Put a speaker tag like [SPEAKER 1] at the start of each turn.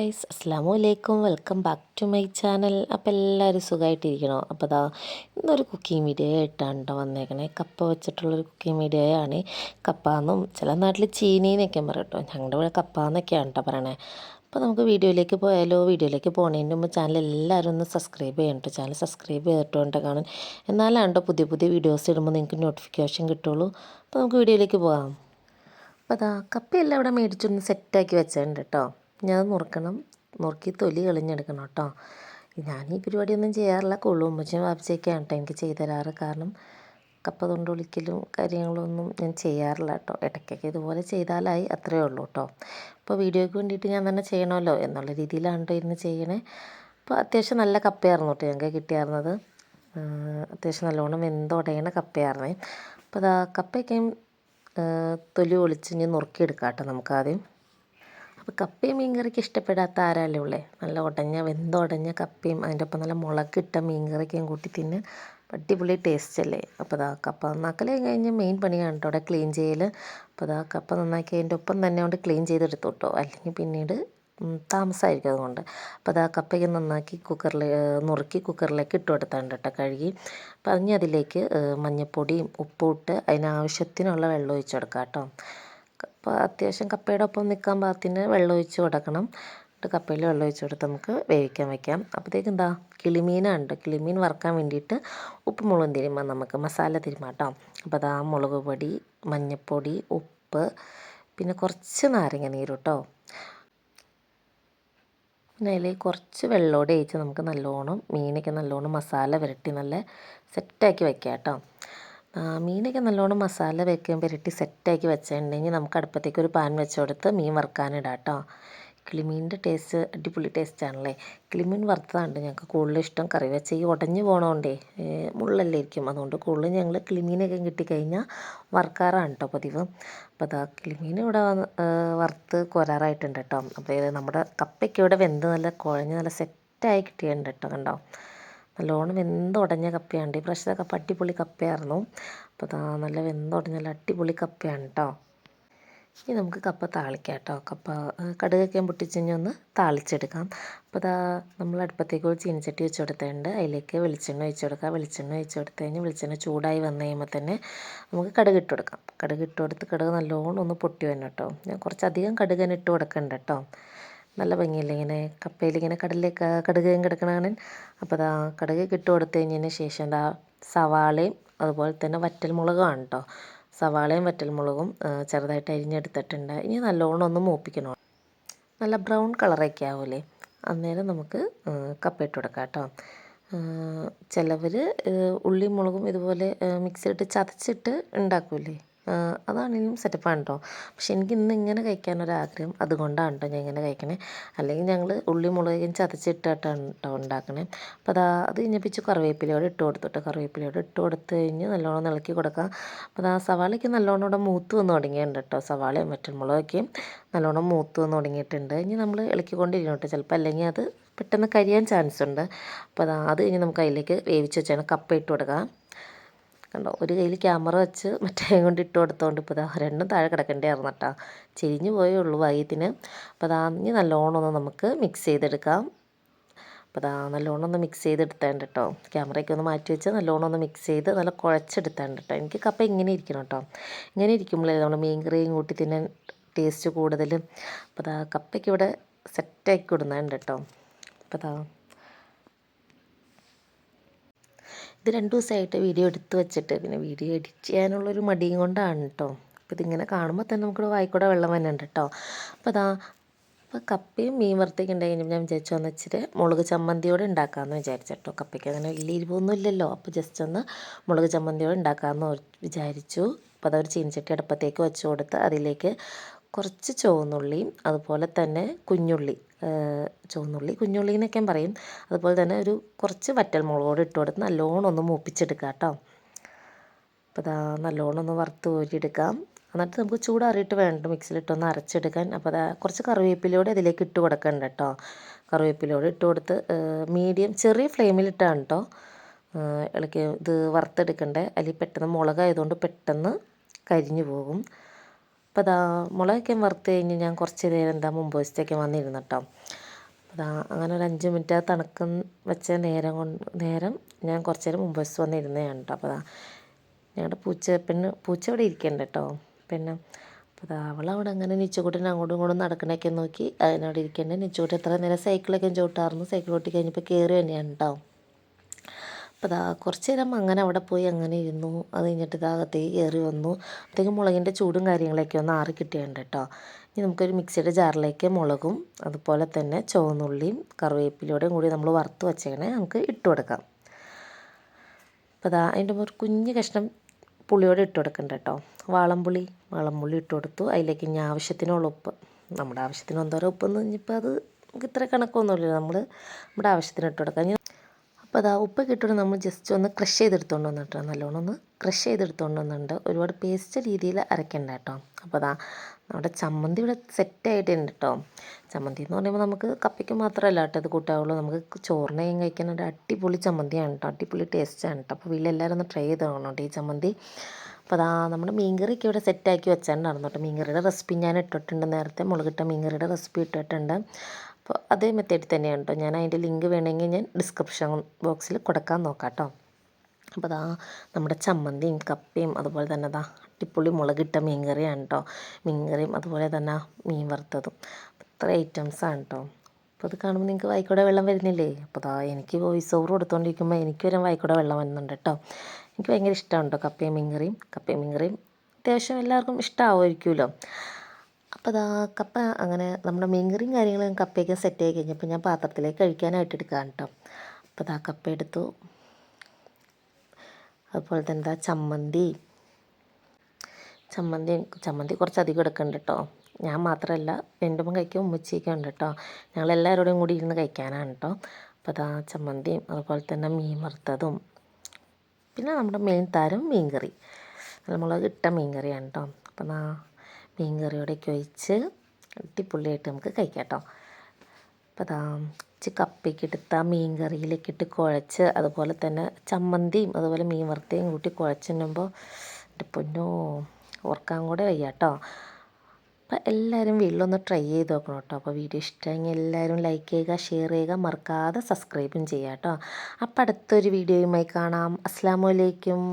[SPEAKER 1] Guys അസ്സാമു അലൈക്കും welcome back to my channel. അപ്പോൾ എല്ലാവരും സുഖമായിട്ടിരിക്കണോ അപ്പോൾ അതാ ഇന്നൊരു കുക്കിംഗ് വീഡിയോ ആയിട്ടാണ് കേട്ടോ വന്നേക്കണേ. കപ്പ വെച്ചിട്ടുള്ളൊരു കുക്കിംഗ് വീഡിയോ ആണ്. കപ്പ എന്നും ചില നാട്ടിൽ ചീനീന്നൊക്കെ പറയും കേട്ടോ ഞങ്ങളുടെ ഇവിടെ കപ്പ എന്നൊക്കെയാണ് കേട്ടോ പറയണേ. അപ്പോൾ നമുക്ക് വീഡിയോയിലേക്ക് പോയാലോ? വീഡിയോയിലേക്ക് പോകുന്നതിന് മുമ്പ് ചാനൽ എല്ലാവരും ഒന്ന് സബ്സ്ക്രൈബ് ചെയ്യണം ചാനൽ സബ്സ്ക്രൈബ് ചെയ്തിട്ടുണ്ട് കാണാൻ. എന്നാലാണ് കേട്ടോ പുതിയ പുതിയ വീഡിയോസ് ഇടുമ്പോൾ നിങ്ങൾക്ക് നോട്ടിഫിക്കേഷൻ കിട്ടുള്ളൂ. അപ്പോൾ നമുക്ക് വീഡിയോയിലേക്ക് പോകാം. അപ്പോൾ അതാ കപ്പയെല്ലാം ഇവിടെ മേടിച്ചൊന്ന് സെറ്റാക്കി വെച്ചിട്ടുണ്ട് കേട്ടോ ഞാൻ നുറുക്കണം നുറുക്കി തൊലി കളഞ്ഞെടുക്കണം കേട്ടോ. ഞാൻ ഈ പരിപാടിയൊന്നും ചെയ്യാറില്ല. കൊള്ളുമ്പച്ചും വാപ്പിച്ചൊക്കെയാണ് കേട്ടോ എനിക്ക് ചെയ്തു തരാറ്. കാരണം കപ്പ തൊണ്ടൊളിക്കലും കാര്യങ്ങളൊന്നും ഞാൻ ചെയ്യാറില്ല കേട്ടോ. ഇടയ്ക്കൊക്കെ ഇതുപോലെ ചെയ്താലായി. അത്രയേ ഉള്ളൂ കേട്ടോ. അപ്പോൾ വീഡിയോയ്ക്ക് വേണ്ടിയിട്ട് ഞാൻ തന്നെ ചെയ്യണമല്ലോ എന്നുള്ള രീതിയിലാണ് കേട്ടോ ഇരുന്ന് ചെയ്യണേ. അപ്പോൾ അത്യാവശ്യം നല്ല കപ്പയായിരുന്നു കേട്ടോ ഞങ്ങൾക്ക് കിട്ടിയായിരുന്നത്. അത്യാവശ്യം നല്ലോണം വെന്തുടയണ കപ്പയായിരുന്നേ. അപ്പോൾ അതാ കപ്പയൊക്കെയും തൊലി ഒളിച്ച് ഇനി നുറുക്കിയെടുക്കാം കേട്ടോ നമുക്കാദ്യം അപ്പോൾ കപ്പയും മീൻകറിക്ക് ഇഷ്ടപ്പെടാത്ത ആരാല്ലേ ഉള്ളേ? നല്ല ഉടഞ്ഞ വെന്തുടഞ്ഞ കപ്പയും അതിന്റെ ഒപ്പം നല്ല മുളകിട്ട മീൻകറിക്കും കൂട്ടി തിന്ന് അടിപൊളി ടേസ്റ്റ് അല്ലേ? അപ്പോൾ അതാ കപ്പ നന്നാക്കൽ കഴിഞ്ഞ് മെയിൻ പണിയാണ് കേട്ടോ. ക്ലീൻ ചെയ്യൽ അപ്പോൾ അതാ കപ്പ നന്നാക്കി അതിന്റെ ഒപ്പം തന്നെ കൊണ്ട് ക്ലീൻ ചെയ്തെടുത്തു കേട്ടോ. അല്ലെങ്കിൽ പിന്നീട് താമസമായിരിക്കും അതുകൊണ്ട്. അപ്പോൾ അത് കപ്പയ്ക്ക് നന്നാക്കി കുക്കറിൽ നുറുക്കി കുക്കറിലേക്ക് ഇട്ട് കൊടുത്താണ്ട് കേട്ടോ കഴുകി. അപ്പം അതിന് അതിലേക്ക് മഞ്ഞൾപ്പൊടിയും ഉപ്പും ഇട്ട് അതിനാവശ്യത്തിനുള്ള വെള്ളം ഒഴിച്ചു കൊടുക്കാം കേട്ടോ. അപ്പോൾ അത്യാവശ്യം കപ്പയുടെ ഒപ്പം നിൽക്കാൻ പാകത്തിന് വെള്ളം ഒഴിച്ച് കൊടുക്കണം. എന്നിട്ട് കപ്പയിൽ വെള്ളം ഒഴിച്ച് കൊടുത്ത് നമുക്ക് വേവിക്കാൻ വയ്ക്കാം അപ്പോഴത്തേക്ക് എന്താ? കിളിമീനുണ്ട് കിളിമീൻ വറുക്കാൻ വേണ്ടിയിട്ട് ഉപ്പ് മുളകും തിരുമ്പോൾ നമുക്ക്. മസാല തിരുമ്മാം കേട്ടോ അപ്പോൾ അതാ മുളക് പൊടി മഞ്ഞൾപ്പൊടി ഉപ്പ് പിന്നെ കുറച്ച് നാരങ്ങ നീര് കേട്ടോ പിന്നെ അതിൽ കുറച്ച് വെള്ളമോടെ ഒഴിച്ച് നമുക്ക് നല്ലോണം മീനൊക്കെ നല്ലോണം മസാല പുരട്ടി നല്ല സെറ്റാക്കി വയ്ക്കാം കേട്ടോ മീനൊക്കെ നല്ലോണം മസാല വെക്കാൻ പുരട്ടി സെറ്റാക്കി വെച്ചിട്ടുണ്ടെങ്കിൽ നമുക്ക് അടുപ്പത്തേക്ക് ഒരു പാൻ വെച്ച് കൊടുത്ത് മീൻ വറുക്കാനിടാം കേട്ടോ കിളിമീനിന്റെ ടേസ്റ്റ് അടിപൊളി ടേസ്റ്റാണല്ലേ കിളിമീൻ വറുത്തതാണ് ഞങ്ങൾക്ക് കൂടുതൽ ഇഷ്ടം കറി വെച്ച് ഈ ഉടഞ്ഞു പോകണോണ്ടേ മുള്ളല്ലേ ഇരിക്കും അതുകൊണ്ട് കൂടുതലും ഞങ്ങൾ കിളിമീനൊക്കെ കിട്ടിക്കഴിഞ്ഞാൽ വറുക്കാറാണ് കേട്ടോ പതിവ്. അപ്പോൾ അതാ കിളിമീൻ ഇവിടെ വറുത്ത് കൊരാറായിട്ടുണ്ട് കേട്ടോ അപ്പോൾ നമ്മുടെ കപ്പയ്ക്ക് ഇവിടെ വെന്ത് നല്ല കുഴഞ്ഞ് നല്ല സെറ്റായി കിട്ടിയിട്ടുണ്ട് കേട്ടോ കണ്ടോ? നല്ലോണം വെന്തുടഞ്ഞ കപ്പയാണ് ഈ പ്രാവശ്യത്തെ കപ്പ അടിപൊളി കപ്പയായിരുന്നു. അപ്പോൾ ഇതാ നല്ല വെന്തുടഞ്ഞ നല്ല അടിപൊളി കപ്പയാണ് കേട്ടോ ഇനി നമുക്ക് കപ്പ താളിക്കാം കേട്ടോ കപ്പ കടുകൊക്കെ പൊട്ടിച്ചഞ്ഞ് ഒന്ന് താളിച്ചെടുക്കാം. അപ്പോൾ ഇതാ നമ്മൾ അടുപ്പത്തേക്ക് ഒരു ചീനച്ചട്ടി വെച്ച് കൊടുത്തിട്ടുണ്ട് അതിലേക്ക് വെളിച്ചെണ്ണ ഒഴിച്ച് കൊടുക്കാം. വെളിച്ചെണ്ണ ഒഴിച്ച് കൊടുത്ത് കഴിഞ്ഞ് വെളിച്ചെണ്ണ ചൂടായി വന്നു കഴിയുമ്പോൾ തന്നെ നമുക്ക് കടുക് ഇട്ട് കൊടുക്കാം. കടുക് ഇട്ട് കൊടുത്ത് കടുക് നല്ലോണം ഒന്ന് പൊട്ടി വരണം കേട്ടോ ഞാൻ കുറച്ചധികം കടുക് തന്നെ ഇട്ട് കൊടുക്കണ്ട കേട്ടോ നല്ല ഭംഗിയല്ലേ ഇങ്ങനെ കപ്പയിൽ ഇങ്ങനെ കടലിലേക്ക് കടുകയും കിടക്കണ അപ്പോൾ അതാ കടുക് ഇട്ട് കൊടുത്തു കഴിഞ്ഞതിന് ശേഷം എന്താ സവാളയും അതുപോലെ തന്നെ വറ്റൽമുളകാണ് കേട്ടോ സവാളയും വറ്റൽമുളകും ചെറുതായിട്ട് അരിഞ്ഞെടുത്തിട്ടുണ്ട്. ഇനി നല്ലോണം ഒന്ന് മൂപ്പിക്കണം. നല്ല ബ്രൗൺ കളറൊക്കെ ആവൂലേ? അന്നേരം നമുക്ക് കപ്പ ഇട്ട് കൊടുക്കാം കേട്ടോ ചിലവർ ഉള്ളിയും മുളകും ഇതുപോലെ മിക്സിയിട്ട് ചതച്ചിട്ട് ഉണ്ടാക്കൂലേ? അതാണെങ്കിലും സെറ്റപ്പാണ് കേട്ടോ പക്ഷെ എനിക്ക് ഇന്ന് ഇങ്ങനെ കഴിക്കാനൊരാഗ്രഹം അതുകൊണ്ടാണ് കേട്ടോ ഞാൻ ഇങ്ങനെ കഴിക്കണേ. അല്ലെങ്കിൽ ഞങ്ങൾ ഉള്ളി മുളകും ചതച്ചിട്ടിട്ടാണ് കേട്ടോ ഉണ്ടാക്കണേ. അപ്പോൾ അതാ അത് കഴിഞ്ഞപ്പിച്ച് കറിവേപ്പിലയോടെ ഇട്ട് കൊടുത്തിട്ട് കറിവേപ്പിലയോടെ ഇട്ട് കൊടുത്ത് കഴിഞ്ഞ് നല്ലോണം ഇളക്കി കൊടുക്കാം. അപ്പോൾ അതാ സവാളയ്ക്ക് നല്ലോണം ഇവിടെ മൂത്ത് വന്ന് തുടങ്ങിയിട്ടുണ്ട് കേട്ടോ സവാളയും മുളകൊക്കെയും നല്ലോണം മൂത്ത് വന്ന് തുടങ്ങിയിട്ടുണ്ട്. ഇനി നമ്മൾ ഇളക്കിക്കൊണ്ടിരിക്കണം കേട്ടോ ചിലപ്പോൾ അല്ലെങ്കിൽ അത് പെട്ടെന്ന് കരിയാൻ ചാൻസ് ഉണ്ട്. അപ്പോൾ അതാ അത് കഴിഞ്ഞ് നമുക്ക് അതിലേക്ക് വേവിച്ച് വെച്ചാണ് കപ്പ ഇട്ട് കൊടുക്കാം. കണ്ടോ? ഒരു കയ്യിൽ ക്യാമറ വെച്ച് മറ്റേ കൊണ്ട് ഇട്ട് കൊടുത്തോണ്ട് ഇപ്പോൾ ഇതാ രണ്ടും താഴെ കിടക്കേണ്ടിയായിരുന്നു കേട്ടോ. ചെരിഞ്ഞു പോയേ ഉള്ളൂ വൈദ്യത്തിന് അപ്പോൾ അതാ ഇനി നല്ലോണം ഒന്ന് നമുക്ക് മിക്സ് ചെയ്തെടുക്കാം. അപ്പോൾ അതാ നല്ലോണം ഒന്ന് മിക്സ് ചെയ്തെടുത്തേണ്ട കേട്ടോ. ക്യാമറയ്ക്ക് ഒന്ന് മാറ്റി വെച്ച് നല്ലോണം ഒന്ന് മിക്സ് ചെയ്ത് നല്ല കുഴച്ചെടുത്തേണ്ട കേട്ടോ. എനിക്ക് കപ്പ ഇങ്ങനെ ഇരിക്കണം കേട്ടോ. ഇങ്ങനെ ഇരിക്കുമ്പോഴേ നമ്മൾ മീൻ കറിയും കൂട്ടി തിന്നാൻ ടേസ്റ്റ് കൂടുതലും. അപ്പോൾ അതാ കപ്പയ്ക്ക് ഇവിടെ സെറ്റാക്കി കൊടുക്കുന്നുണ്ട് കേട്ടോ. അപ്പോൾ അതാ ഇത് രണ്ട് ദിവസമായിട്ട് വീഡിയോ എടുത്ത് വെച്ചിട്ട് പിന്നെ വീഡിയോ എഡിറ്റ് ചെയ്യാനുള്ളൊരു മടിയും കൊണ്ടാണ് കേട്ടോ അപ്പോൾ ഇതിങ്ങനെ കാണുമ്പോൾ തന്നെ നമുക്ക് വായിക്കൂടെ വെള്ളം വരുന്നുണ്ട് കേട്ടോ അപ്പോൾ അതാ അപ്പോൾ കപ്പയും മീൻ വറുത്തേക്ക് ഉണ്ടായി ഞാൻ വിചാരിച്ചു വന്ന് വെച്ചിട്ട് മുളക് ചമ്മന്തിയോടെ ഉണ്ടാക്കാമെന്ന് വിചാരിച്ചു കേട്ടോ കപ്പയ്ക്ക് അങ്ങനെ വലിയ ഇരിവൊന്നും ഇല്ലല്ലോ അപ്പോൾ ജസ്റ്റ് ഒന്ന് മുളക് ചമ്മന്തിയോടെ ഉണ്ടാക്കാമെന്ന് വിചാരിച്ചു. അപ്പോൾ അതൊരു ചീനച്ചട്ടി അടുപ്പത്തേക്ക് വെച്ച് കൊടുത്ത് അതിലേക്ക് കുറച്ച് ചുവന്നുള്ളിയും അതുപോലെ തന്നെ കുഞ്ഞുള്ളി ചുവന്നുള്ളി കുഞ്ഞുള്ളി എന്നൊക്കെ പറയും. അതുപോലെ തന്നെ ഒരു കുറച്ച് വറ്റൽ കൂടെ ഇട്ട് കൊടുത്ത് നല്ലോണം ഒന്ന് മൂപ്പിച്ചെടുക്കുക കേട്ടോ. അപ്പോൾ അതാ നല്ലോണം ഒന്ന് വറുത്ത് കോരിയെടുക്കാം എന്നിട്ട് നമുക്ക് ചൂടാറിയിട്ട് വേണ്ട മിക്സിയിലിട്ടൊന്ന് അരച്ചെടുക്കാൻ. അപ്പോൾ അതാ കുറച്ച് കറിവേപ്പിലയോടെ അതിലേക്ക് ഇട്ട് കൊടുക്കണ്ട കേട്ടോ. കറിവേപ്പിലയോടെ ഇട്ട് കൊടുത്ത് മീഡിയം ചെറിയ ഫ്ലെയിമിലിട്ടാണ് കേട്ടോ. ഇളക്കി ഇത് വറുത്തെടുക്കണ്ടേ. അതിൽ പെട്ടെന്ന് മുളകായതുകൊണ്ട് പെട്ടെന്ന് കരിഞ്ഞു പോകും. അപ്പോൾ അതാ മുളകൊക്കെ വറുത്ത് കഴിഞ്ഞ് ഞാൻ കുറച്ച് നേരം എന്താ മുമ്പ് വശത്തേക്ക് വന്നിരുന്നു കേട്ടോ അതാ അങ്ങനെ ഒരു അഞ്ച് മിനിറ്റ് ആ തണുക്കം വെച്ച നേരം കൊണ്ട് നേരം ഞാൻ കുറച്ച് നേരം മുമ്പ് വെച്ച് വന്നിരുന്നതാണ് കേട്ടോ അപ്പോൾ അതാ ഞങ്ങളുടെ പൂച്ച പിന്നെ പൂച്ച അവിടെ ഇരിക്കണ്ട കേട്ടോ പിന്നെ അപ്പോൾ അതാ അവിടെ അങ്ങനെ നിച്ചുകൂട്ടിന് അങ്ങോട്ടും ഇങ്ങോട്ടും നടക്കണൊക്കെ നോക്കി അതിനവിടെ ഇരിക്കുന്നുണ്ട് നിച്ചുകൂട്ടി എത്ര നേരം സൈക്കിളൊക്കെ ചവിട്ടാറുന്നു. സൈക്കിൾ ഓട്ടി കഴിഞ്ഞപ്പോൾ കയറി തന്നെയാണ് കേട്ടോ അപ്പോൾ ഇതാ കുറച്ച് നേരം അങ്ങനെ അവിടെ പോയി അങ്ങനെ ഇരുന്നു. അത് കഴിഞ്ഞിട്ട് ഇതാകത്തേക്ക് കയറി വന്നു. അപ്പോഴത്തേക്കും മുളകിന്റെ ചൂടും കാര്യങ്ങളൊക്കെ ഒന്ന് ആറി കിട്ടിയുണ്ട് കേട്ടോ. ഇനി നമുക്കൊരു മിക്സിയുടെ ജാറിലേക്ക് മുളകും അതുപോലെ തന്നെ ചുവന്നുള്ളിയും കറിവേപ്പിലയോടെയും കൂടി നമ്മൾ വറുത്ത് വച്ചേക്കണേ നമുക്ക് ഇട്ട് കൊടുക്കാം. അപ്പോൾ അതാ അതിന്റെ ഒരു കുഞ്ഞ് കഷ്ണം പുളിയോടെ ഇട്ട് കൊടുക്കണ്ട കേട്ടോ. വാളംപുളി വാളംപുളി ഇട്ട് കൊടുത്തു. അതിലേക്ക് ഇനി ആവശ്യത്തിനുള്ള ഉപ്പ്. നമ്മുടെ ആവശ്യത്തിന് എന്തോരം ഉപ്പെന്ന് കഴിഞ്ഞപ്പോൾ അത് നമുക്ക് ഇത്ര കണക്കൊന്നുമില്ല നമ്മൾ നമ്മുടെ ആവശ്യത്തിന് ഇട്ട് കൊടുക്കാം. അപ്പോൾ അതാ ഉപ്പ് കിട്ടുമ്പോൾ നമ്മൾ ജസ്റ്റ് ഒന്ന് ക്രഷ് ചെയ്തെടുത്തോണ്ട് വന്നിട്ടോ നല്ലോണം ഒന്ന് ക്രഷ് ചെയ്തെടുത്തോണ്ട് വന്നിട്ടുണ്ട്. ഒരുപാട് പേസ്റ്റ് രീതിയിൽ അരയ്ക്കണ്ട കേട്ടോ. അപ്പോൾ അതാ നമ്മുടെ ചമ്മന്തി ഇവിടെ സെറ്റ് ആയിട്ടുണ്ട് കേട്ടോ. ചമ്മന്തി എന്ന് പറയുമ്പോൾ നമുക്ക് കപ്പയ്ക്ക് മാത്രമല്ല കേട്ടോ ഇത് കൂട്ടാവുള്ളൂ. നമുക്ക് ചോറിനെയും കഴിക്കാൻ ഒരു അടിപൊളി ചമ്മന്തിയാണ് കേട്ടോ. അടിപൊളി ടേസ്റ്റാണ് കേട്ടോ. അപ്പോൾ വീട്ടിലെല്ലാവരും ഒന്ന് ട്രൈ ചെയ്ത് നോക്കണം കേട്ടോ ഈ ചമ്മന്തി. അപ്പോൾ അതാ നമ്മുടെ മീൻകറിയൊക്കെ ഇവിടെ സെറ്റാക്കി വെച്ചിട്ടുണ്ടായിരുന്നു കേട്ടോ മീൻകറിയുടെ റെസിപ്പി ഞാൻ ഇട്ടിട്ടുണ്ട്. നേരത്തെ മുളകിട്ട മീൻകറിയുടെ റെസിപ്പി ഇട്ടിട്ടുണ്ട്. അപ്പോൾ അതേ മെത്തേഡിൽ തന്നെയാണ് കേട്ടോ ഞാൻ അതിന്റെ ലിങ്ക് വേണമെങ്കിൽ ഞാൻ ഡിസ്ക്രിപ്ഷൻ ബോക്സിൽ കൊടുക്കാൻ നോക്കാം കേട്ടോ അപ്പോൾ അതാ നമ്മുടെ ചമ്മന്തിയും കപ്പയും അതുപോലെ തന്നെ അതാ അടിപൊളി മുളകിട്ട മീൻകറിയാണ് കേട്ടോ മീൻകറിയും അതുപോലെ തന്നെ മീൻ വറുത്തതും. ഇത്ര ഐറ്റംസാണ് കേട്ടോ അപ്പോൾ അത് കാണുമ്പോൾ നിങ്ങൾക്ക് വായിക്കൂടെ വെള്ളം വരുന്നില്ലേ? അപ്പോൾ അതാ എനിക്ക് വോയിസ് ഓവർ കൊടുത്തുകൊണ്ടിരിക്കുമ്പോൾ എനിക്ക് വരും വായിക്കൂടെ വെള്ളം വരുന്നുണ്ട് കേട്ടോ എനിക്ക് ഭയങ്കര ഇഷ്ടമാണ് കേട്ടോ കപ്പയും മീൻകറിയും. കപ്പയും മീൻകറിയും അത്യാവശ്യം എല്ലാവർക്കും ഇഷ്ടമാവുമായിരിക്കുമല്ലോ അപ്പോൾ അതാ കപ്പ അങ്ങനെ നമ്മുടെ മീൻകറിയും കാര്യങ്ങളും കപ്പയൊക്കെ സെറ്റ് ആയി കഴിഞ്ഞപ്പോൾ ഞാൻ പാത്രത്തിലേക്ക് കഴിക്കാനായിട്ട് എടുക്കാം കേട്ടോ അപ്പോൾ അതാ കപ്പ എടുത്തു. അതുപോലെ തന്നെ എന്താ ചമ്മന്തി. ചമ്മന്തി ചമ്മന്തി കുറച്ച് അധികം എടുക്കുന്നുണ്ട് കേട്ടോ ഞാൻ മാത്രമല്ല എന്റെ ഒപ്പം കഴിക്കും ഉമ്മച്ചിയൊക്കെ ഉണ്ട് കേട്ടോ ഞങ്ങളെല്ലാവരോടും കൂടി ഇരുന്ന് കഴിക്കാനാണ് കേട്ടോ അപ്പോൾ അതാ ചമ്മന്തിയും അതുപോലെ തന്നെ മീൻ വറുത്തതും. പിന്നെ നമ്മുടെ മെയിൻ താരം മീൻകറി. മുളക് ഇട്ട മീൻകറിയാണ് കേട്ടോ അപ്പോൾ നാ മീൻ കറിയോടെയൊക്കെ ഒഴിച്ച് അടിപൊളിയായിട്ട് നമുക്ക് കഴിക്കാം കേട്ടോ അപ്പോൾ അതാ ഇച്ചിരി കപ്പയ്ക്ക് എടുത്ത മീൻ കറിയിലേക്ക് ഇട്ട് കുഴച്ച് അതുപോലെ തന്നെ ചമ്മന്തിയും അതുപോലെ മീൻ വറുത്തയും കൂട്ടി കുഴച്ച് തിന്നുമ്പോൾ എന്റെ പൊന്നോ ഓർക്കാൻ കൂടെ വയ്യ കേട്ടോ അപ്പോൾ എല്ലാവരും വീട്ടിലൊന്ന് ട്രൈ ചെയ്ത് നോക്കണം കേട്ടോ. അപ്പോൾ വീഡിയോ ഇഷ്ടമെങ്കിൽ എല്ലാവരും ലൈക്ക് ചെയ്യുക ഷെയർ ചെയ്യുക മറക്കാതെ സബ്സ്ക്രൈബും ചെയ്യുക കേട്ടോ. അപ്പോൾ അടുത്തൊരു വീഡിയോയുമായി കാണാം. അസ്സാം വലൈക്കും